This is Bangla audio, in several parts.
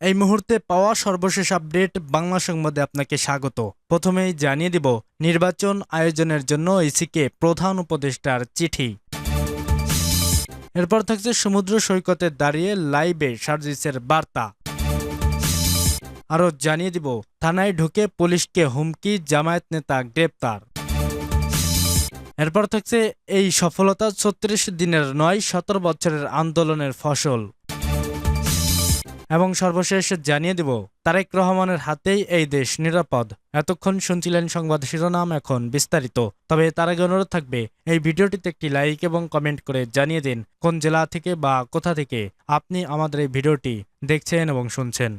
এই মুহূর্তে পাওয়া সর্বশেষ আপডেট বাংলা সংবাদে আপনাকে স্বাগত। প্রথমেই জানিয়ে দিব, নির্বাচন আয়োজনের জন্য ইসিকে প্রধান উপদেষ্টার চিঠি। এরপর থাকছে সমুদ্র সৈকতে দাঁড়িয়ে লাইভে সার্জিসের বার্তা। আরও জানিয়ে দিব, থানায় ঢুকে পুলিশকে হুমকি, জামায়াত নেতা গ্রেপ্তার। এরপর থাকছে এই সফলতা ছত্রিশ দিনের নয়, সতেরো বছরের আন্দোলনের ফসল। এবং সর্বশেষ জানিয়ে দিব, তারেক রহমানের হাতেই এই দেশ নিরাপদ। এতক্ষণ শুনছিলেন সংবাদ শিরোনাম এখন বিস্তারিত। তবে তার আগে অনুরোধ থাকবে, এই ভিডিওটিতে একটি লাইক এবং কমেন্ট করে জানিয়ে দিন, কোন জেলা থেকে বা কোথা থেকে আপনি আমাদের এই ভিডিওটি দেখছেন এবং শুনছেন।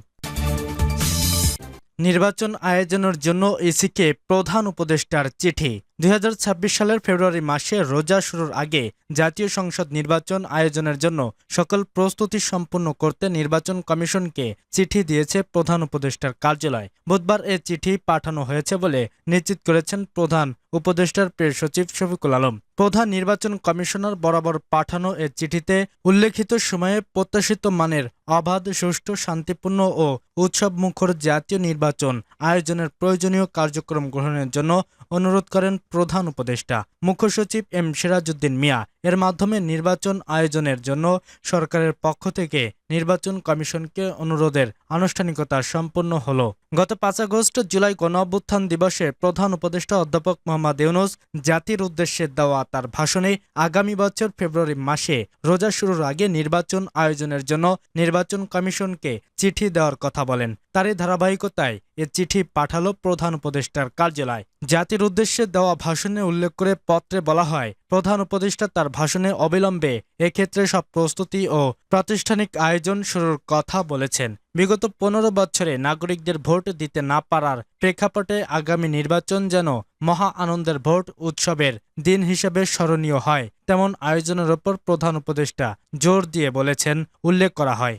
নির্বাচন আয়োজনের জন্য ইসিকে প্রধান উপদেষ্টার চিঠি। দুই হাজার ছাব্বিশ সালের ফেব্রুয়ারি মাসে রোজা শুরুর আগে জাতীয় সংসদ নির্বাচন আয়োজনের জন্য সকল প্রস্তুতি সম্পূর্ণ করতে নির্বাচন কমিশনকে চিঠি দিয়েছে প্রধান উপদেষ্টার কার্যালয়। বুধবার এ চিঠি পাঠানো হয়েছে বলে নিশ্চিত করেছেন প্রধান উপদেষ্টার প্রেস সচিব শফিকুল আলম। প্রধান নির্বাচন কমিশনার বরাবর পাঠানো এ চিঠিতে উল্লেখিত সময়ে প্রত্যাশিত মানের অবাধ, সুষ্ঠু, শান্তিপূর্ণ ও উৎসব মুখর জাতীয় নির্বাচন আয়োজনের প্রয়োজনীয় কার্যক্রম গ্রহণের জন্য অনুরোধ করেন প্রধান উপদেষ্টা। মুখ্য সচিব এম সিরাজউদ্দিন মিয়া। এর মাধ্যমে নির্বাচন আয়োজনের জন্য সরকারের পক্ষ থেকে নির্বাচন কমিশনকে অনুরোধের আনুষ্ঠানিকতা সম্পন্ন হল। গত পাঁচ আগস্ট জুলাই গণ অভ্যুত্থান দিবসে প্রধান উপদেষ্টা অধ্যাপক মোহাম্মদ ইউনুস জাতির উদ্দেশ্যে দেওয়া তার ভাষণে আগামী বছর ফেব্রুয়ারি মাসে রোজা শুরুর আগে নির্বাচন আয়োজনের জন্য নির্বাচন কমিশনকে চিঠি দেওয়ার কথা বলেন। তারই ধারাবাহিকতায় এ চিঠি পাঠালো প্রধান উপদেষ্টার কার্যালয়। জাতির উদ্দেশ্যে দেওয়া ভাষণে উল্লেখ করে পত্রে বলা হয় প্রধান উপদেষ্টা তার ভাষণে অবিলম্বে এক্ষেত্রে সব প্রস্তুতি ও প্রাতিষ্ঠানিক আয়োজন শুরুর কথা বলেছেন। বিগত পনেরো বছরে নাগরিকদের ভোট দিতে না পারার প্রেক্ষাপটে আগামী নির্বাচন যেন মহা আনন্দের ভোট উৎসবের দিন হিসেবে স্মরণীয় হয়, তেমন আয়োজনের ওপর প্রধান উপদেষ্টা জোর দিয়ে বলেছেন, উল্লেখ করা হয়।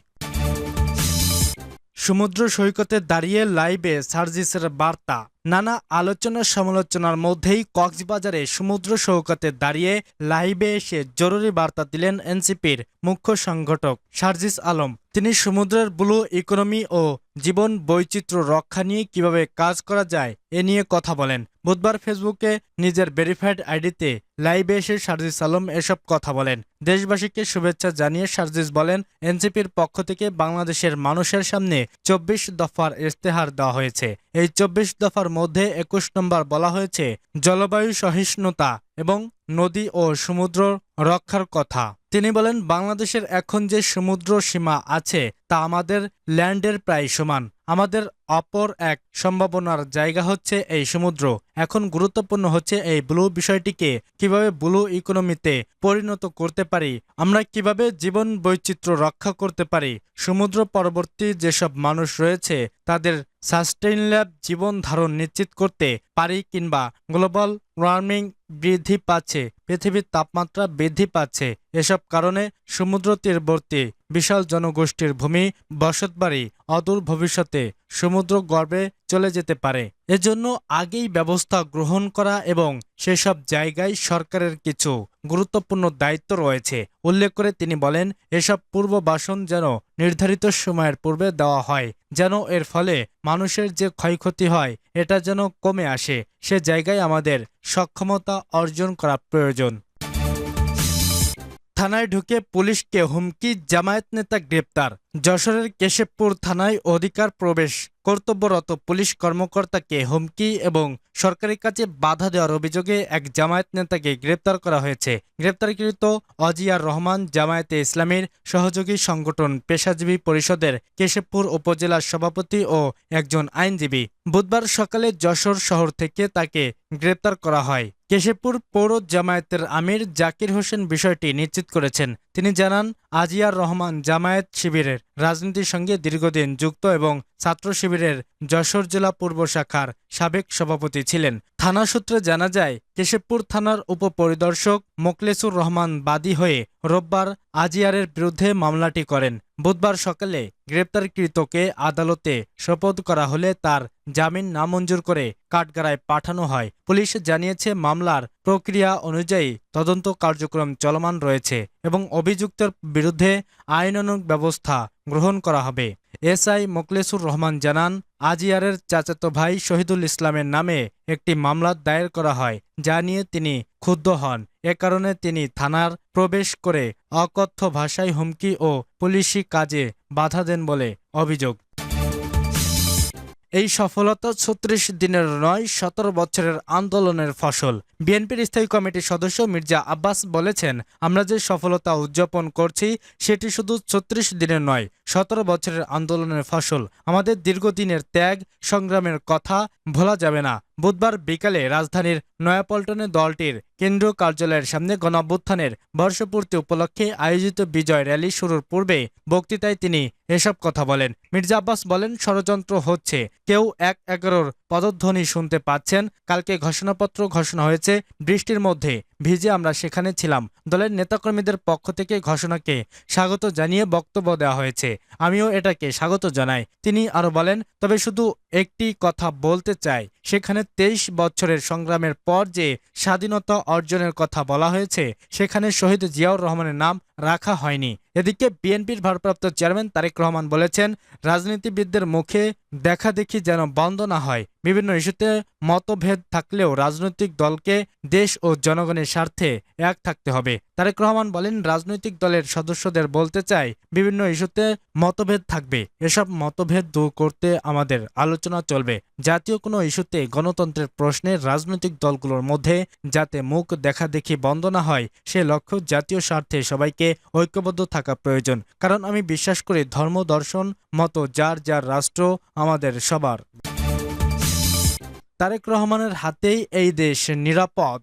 সমুদ্র সৈকতে দাঁড়িয়ে লাইভে সার্জিসের বার্তা। নানা আলোচনা সমালোচনার মধ্যেই কক্সবাজারে সমুদ্র সৈকতে দাঁড়িয়ে লাইভে এসে জরুরি বার্তা দিলেন এনসিপির মুখ্য সংগঠক সার্জিস আলম। তিনি সমুদ্রের ব্লু ইকোনমি ও জীবন বৈচিত্র্য রক্ষা নিয়ে কীভাবে কাজ করা যায় এ নিয়ে কথা বলেন। বুধবার ফেসবুকে নিজের ভেরিফাইড আইডিতে লাইভে এসে সার্জিস আলম এসব কথা বলেন। দেশবাসীকে শুভেচ্ছা জানিয়ে সার্জিস বলেন, এনসিপির পক্ষ থেকে বাংলাদেশের মানুষের সামনে চব্বিশ দফার ইস্তেহার দেওয়া হয়েছে। এই চব্বিশ দফার মধ্যে একুশ নম্বর বলা হয়েছে জলবায়ু সহিষ্ণুতা এবং নদী ও সমুদ্র রক্ষার কথা। তিনি বলেন, বাংলাদেশের এখন যে সমুদ্র সীমা আছে তা আমাদের ল্যান্ডের প্রায় সমান। আমাদের অপর এক সম্ভাবনার জায়গা হচ্ছে এই সমুদ্র। এখন গুরুত্বপূর্ণ হচ্ছে এই ব্লু বিষয়টিকে কীভাবে ব্লু ইকোনমিতে পরিণত করতে পারি, আমরা কীভাবে জীবন বৈচিত্র্য রক্ষা করতে পারি, সমুদ্র পরবর্তী যেসব মানুষ রয়েছে তাদের সাস্টেইনল্যাব জীবন ধারণ নিশ্চিত করতে পারি কিংবা গ্লোবাল ওয়ার্মিং বৃদ্ধি পাচ্ছে, পৃথিবীর তাপমাত্রা বৃদ্ধি পাচ্ছে। এসব কারণে সমুদ্র তীরবর্তী বিশাল জনগোষ্ঠীর ভূমি বসতবাড়ি অদূর ভবিষ্যতে সমুদ্র গর্ভে চলে যেতে পারে। এজন্য আগেই ব্যবস্থা গ্রহণ করা এবং সেসব জায়গায় সরকারের কিছু গুরুত্বপূর্ণ দায়িত্ব রয়েছে। উল্লেখ করে তিনি বলেন, এসব পূর্ববাসন যেন নির্ধারিত সময়ের পূর্বে দেওয়া হয়, যেন এর ফলে মানুষের যে ক্ষয়ক্ষতি হয়, এটা যেন কমে আসে। সে জায়গায় আমাদের সক্ষমতা অর্জন করা প্রয়োজন। থানায় ঢুকে পুলিশকে হুমকি, জামায়াত নেতা গ্রেপ্তার। যশোরের কেশবপুর থানায় অধিকার প্রবেশ। কর্তব্যরত পুলিশ কর্মকর্তাকে হুমকি এবং সরকারি কাজে বাধা দেওয়ার অভিযোগে এক জামায়াত নেতাকে গ্রেপ্তার করা হয়েছে। গ্রেপ্তারকৃত অজিয়ার রহমান জামায়াতে ইসলামীর সহযোগী সংগঠন পেশাজীবী পরিষদের কেশবপুর উপজেলার সভাপতি ও একজন আইনজীবী। বুধবার সকালে যশোর শহর থেকে তাকে গ্রেপ্তার করা হয়। কেশবপুর পৌর জামায়াতের আমির জাকির হোসেন বিষয়টি নিশ্চিত করেছেন। তিনি জানান, আজিয়ার রহমান জামায়াত শিবিরের রাজনীতির সঙ্গে দীর্ঘদিন যুক্ত এবং ছাত্র শিবিরের যশোর জেলা পূর্ব শাখার সাবেক সভাপতি ছিলেন। থানা সূত্রে জানা যায়, কেশবপুর থানার উপপরিদর্শক মোকলেসুর রহমান বাদী হয়ে রোববার আজিয়ারের বিরুদ্ধে মামলাটি করেন। বুধবার সকালে গ্রেপ্তারকৃতকে আদালতে শপথ করা হলে তার জামিন নামঞ্জুর করে কাঠগড়ায় পাঠানো হয়। পুলিশ জানিয়েছে, মামলার প্রক্রিয়া অনুযায়ী তদন্ত কার্যক্রম চলমান রয়েছে। এবং অভিযুক্তের বিরুদ্ধে আইনানুগ ব্যবস্থা গ্রহণ করা হবে। এসআই মোকলেসুর রহমান জানান, আজিয়ারের চাচাতো ভাই শহীদুল ইসলামের নামে একটি মামলা দায়ের করা হয়, যা নিয়ে তিনি ক্ষুব্ধ হন। এ কারণে তিনি থানার প্রবেশ করে অকথ্য ভাষায় হুমকি ও পুলিশি কাজে বাধা দেন বলে অভিযোগ। এই সফলতা ছত্রিশ দিনের নয়, সতেরো বছরের আন্দোলনের ফসল। বিএনপির স্থায়ী কমিটির সদস্য মির্জা আব্বাস বলেছেন, আমরা যে সফলতা উদযাপন করছি, সেটি শুধু ছত্রিশ দিনের নয়, সতেরো বছরের আন্দোলনের ফসল। আমাদের দীর্ঘদিনের ত্যাগ, সংগ্রামের কথা ভোলা যাবে না। বুধবার বিকালে রাজধানীর নয়াপল্টনে দলটির কেন্দ্রীয় কার্যালয়ের সামনে গণঅভ্যুত্থানের বর্ষপূর্তি উপলক্ষে আয়োজিত বিজয় র্যালি শুরুর পূর্বে বক্তৃতায় তিনি এসব কথা বলেন। মির্জা আব্বাস বলেন, ষড়যন্ত্র হচ্ছে। কেউ এক এগারোর পদধ্বনি শুনতে পাচ্ছেন। কালকে ঘোষণাপত্র ঘোষণা হয়েছে। বৃষ্টির মধ্যে ভিজে আমরা সেখানে ছিলাম। দলের নেতাকর্মীদের পক্ষ থেকে ঘোষণাকে স্বাগত জানিয়ে বক্তব্য দেওয়া হয়েছে। আমিও এটাকে স্বাগত জানাই। তিনি আরও বলেন, তবে শুধু একটি কথা বলতে চাই। সেখানে তেইশ বছরের সংগ্রামের পর যে স্বাধীনতা অর্জনের কথা বলা হয়েছে, সেখানে শহীদ জিয়াউর রহমানের নাম রাখা হয়নি। এদিকে বিএনপির ভারপ্রাপ্ত চেয়ারম্যান তারেক রহমান বলেছেন, রাজনীতিবিদদের মুখে দেখা দেখি যেন বন্ধ না হয়। বিভিন্ন ইস্যুতে মতভেদ থাকলেও রাজনৈতিক দলকে দেশ ও জনগণের স্বার্থে এক থাকতে হবে। তারেক রহমান বলেন, রাজনৈতিক দলের সদস্যদের বলতে চাই, বিভিন্ন ইস্যুতে মতভেদ থাকবে। এসব মতভেদ দূর করতে আমাদের আলোচনা চলবে। জাতীয় কোনো ইস্যুতে গণতন্ত্রের প্রশ্নে রাজনৈতিক দলগুলোর মধ্যে যাতে মুখ দেখা দেখি বন্ধ না হয়, সে লক্ষ্য জাতীয় স্বার্থে সবাইকে ঐক্যবদ্ধ থাকা প্রয়োজন, কারণ আমি বিশ্বাস করি ধর্ম দর্শন মতো যার যার রাষ্ট্র আমাদের সবার। তারেক রহমানের হাতেই এই দেশ নিরাপদ।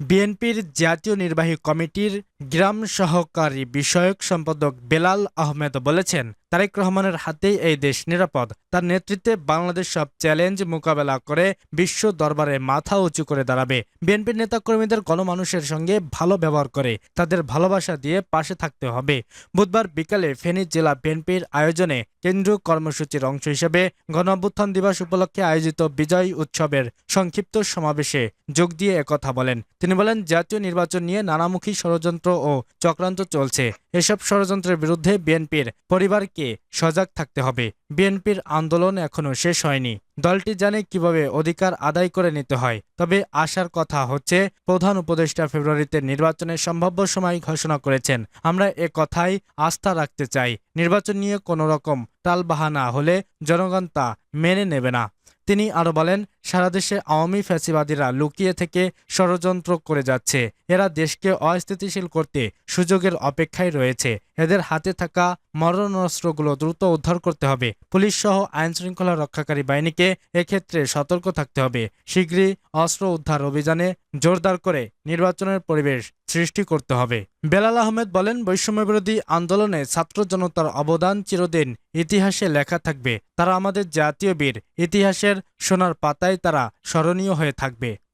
বিএনপির জাতীয় নির্বাহী কমিটির গ্রাম সহকারী বিষয়ক সম্পাদক বেলাল আহমেদ বলেছেন, তারেক রহমানের হাতেই এই দেশ নিরাপদ। তার নেতৃত্বে বাংলাদেশ সব চ্যালেঞ্জ মোকাবেলা করে বিশ্ব দরবারে মাথা উঁচু করে দাঁড়াবে। বিএনপির নেতাকর্মীদের গণমানুষের সঙ্গে ভালো ব্যবহার করে, তাদের ভালোবাসা দিয়ে পাশে থাকতে হবে। বুধবার বিকালে ফেনী জেলা বিএনপির আয়োজনে কেন্দ্রীয় কর্মসূচির অংশ হিসেবে গণ অভ্যুত্থান দিবস উপলক্ষে আয়োজিত বিজয় উৎসবের সংক্ষিপ্ত সমাবেশে যোগ দিয়ে একথা বলেন। তিনি বলেন, জাতীয় নির্বাচন নিয়ে নানামুখী ষড়যন্ত্র ও চক্রান্ত চলছে। এসব ষড়যন্ত্রের বিরুদ্ধে বিএনপির পরিবারকে সজাগ থাকতে হবে। বিএনপির আন্দোলন এখনও শেষ হয়নি। দলটি জানে কীভাবে অধিকার আদায় করে নিতে হয়। তবে আশার কথা হচ্ছে, প্রধান উপদেষ্টা ফেব্রুয়ারিতে নির্বাচনের সম্ভাব্য সময় ঘোষণা করেছেন। আমরা এ কথাই আস্থা রাখতে চাই। নির্বাচন নিয়ে কোনো রকম টালবাহানা হলে জনগণ তা মেনে নেবে না। তিনি আরও বলেন সারা দেশে আওয়ামী ফ্যাসিবাদীরা লুকিয়ে থেকে ষড়যন্ত্র করে যাচ্ছে। এরা দেশকে অস্থিতিশীল করতে সুযোগের অপেক্ষায় রয়েছে। এদের হাতে থাকা মরণাস্ত্রগুলো দ্রুত উদ্ধার করতে হবে। পুলিশ সহ আইন শৃঙ্খলা রক্ষাকারী বাহিনীকে এক্ষেত্রে সতর্ক থাকতে হবে। শীঘ্রই অস্ত্র উদ্ধার অভিযানে জোরদার করে নির্বাচনের পরিবেশ সৃষ্টি করতে হবে। বেলাল আহমেদ বলেন, বৈষম্যবিরোধী আন্দোলনে ছাত্র জনতার অবদান চিরদিন ইতিহাসে লেখা থাকবে। তারা আমাদের জাতীয় বীর, ইতিহাসের সোনার পাতায় তারা স্মরণীয় হয়ে থাকবে।